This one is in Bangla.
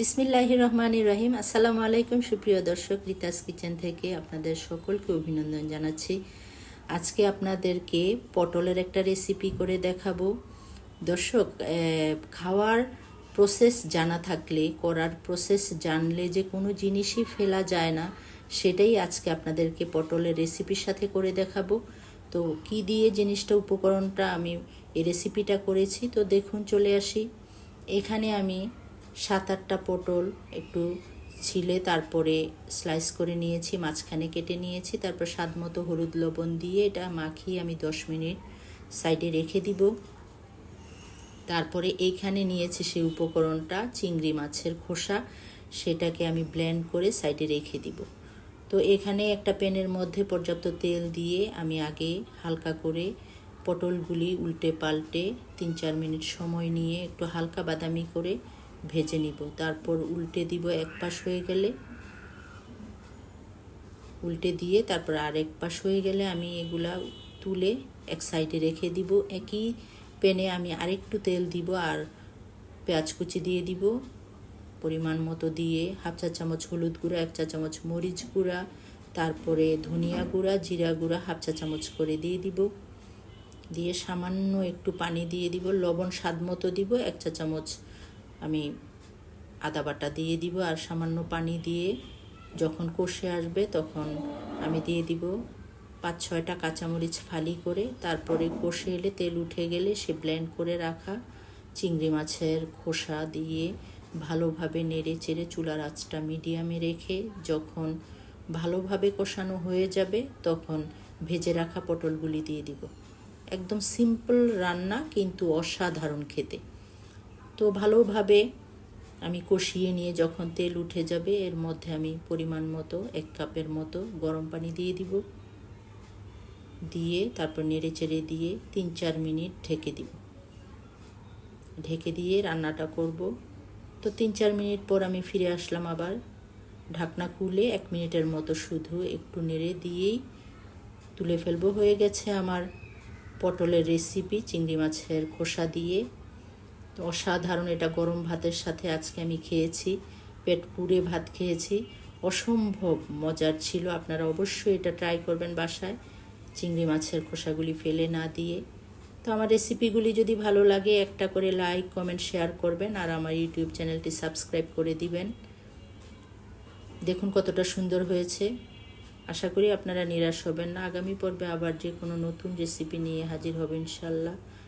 বিসমিল্লাহ রহমান রহিম আসসালামু আলাইকুম, সুপ্রিয় দর্শক, রিতাস কিচেন থেকে আপনাদের সকলকে অভিনন্দন জানাচ্ছি। আজকে আপনাদেরকে পটলের একটা রেসিপি করে দেখাবো। দর্শক খাওয়ার প্রসেস জানা থাকলে, করার প্রসেস জানলে যে কোনো জিনিসই ফেলা যায় না, সেটাই আজকে আপনাদেরকে পটলের রেসিপির সাথে করে দেখাবো। তো কি দিয়ে জিনিসটা, উপকরণটা আমি এই রেসিপিটা করেছি, তো দেখুন, চলে আসি। এখানে আমি সাত আটটা পটল একটু ছিলে, তারপরে স্লাইস করে নিয়েছি, মাঝখানে কেটে নিয়েছি, তারপর স্বাদ মতো হলুদ লবণ দিয়ে এটা মাখিয়ে আমি দশ মিনিট সাইডে রেখে দিব। তারপরে এইখানে নিয়েছি সেই উপকরণটা, চিংড়ি মাছের খোসা, সেটাকে আমি ব্লেন্ড করে সাইডে রেখে দিব। তো এখানে একটা প্যানের মধ্যে পর্যাপ্ত তেল দিয়ে আমি আগে হালকা করে পটলগুলি উল্টে পাল্টে তিন চার মিনিট সময় নিয়ে একটু হালকা বাদামি করে ভেজে নিব। তারপর উল্টে দিব এক পাশ হয়ে গেলে। উল্টে দিয়ে তারপর আর এক পাশ হয়ে গেলে আমি এগুলা তুলে এক সাইডে রেখে দিব। একই প্যানে আমি আরেকটু তেল দিব আর পেঁয়াজ কুচি দিয়ে দিব। পরিমাণ মতো দিয়ে হাফ চা চামচ হলুদ গুঁড়া, এক চা চামচ মরিচ গুঁড়া, তারপরে ধনিয়া গুঁড়া, জিরা গুঁড়া হাফ চা চামচ করে দিয়ে দিব। দিয়ে সামান্য একটু পানি দিয়ে দিব। লবণ স্বাদ মতো দিব। এক চা চামচ আমি আদা বাটা দিয়ে দিব আর সামান্য পানি দিয়ে যখন কষে আসবে তখন আমি দিয়ে দিব পাঁচ ছয়টা কাঁচামরিচ ফালি করে। তারপরে কষে এলে তেল উঠে গেলে সে ব্লেন্ড করে রাখা চিংড়ি মাছের খোসা দিয়ে ভালোভাবে নেড়ে চেড়ে চুলার আঁচটা মিডিয়ামে রেখে যখন ভালোভাবে কষানো হয়ে যাবে তখন ভেজে রাখা পটলগুলি দিয়ে দিব। একদম সিম্পল রান্না কিন্তু অসাধারণ খেতে। তো ভালোভাবে আমি কষিয়ে নিয়ে যখন তেল উঠে যাবে, এর মধ্যে আমি পরিমাণ মতো, এক কাপের মতো গরম পানি দিয়ে দিব। দিয়ে তারপর নেড়ে চেড়ে দিয়ে তিন চার মিনিট ঢেকে দিব। ঢেকে দিয়ে রান্নাটা করব। তো তিন চার মিনিট পর আমি ফিরে আসলাম আবার। ঢাকনা খুলে এক মিনিটের মতো শুধু একটু নেড়ে দিয়েই তুলে ফেলব। হয়ে গেছে আমার পটলের রেসিপি চিংড়ি মাছের খোসা দিয়ে। তো অসাধারণ এটা গরম ভাতের সাথে আজকে আমি খেয়েছি, পেট পুড়ে ভাত খেয়েছি। অসম্ভব মজার ছিল, আপনারা অবশ্যই এটা ট্রাই করবেন বাসায়। চিংড়ি মাছের খোসাগুলি ফেলে না দিয়ে। তো আমার রেসিপিগুলি যদি ভালো লাগে, একটা করে লাইক কমেন্ট শেয়ার করবেন আর আমার ইউটিউব চ্যানেলটি সাবস্ক্রাইব করে দিবেন। দেখুন কতটা সুন্দর হয়েছে। আশা করি আপনারা নিরাশ হবেন না। আগামী পর্বে আবার যে কোনো নতুন রেসিপি নিয়ে হাজির হবে ইনশাল্লাহ।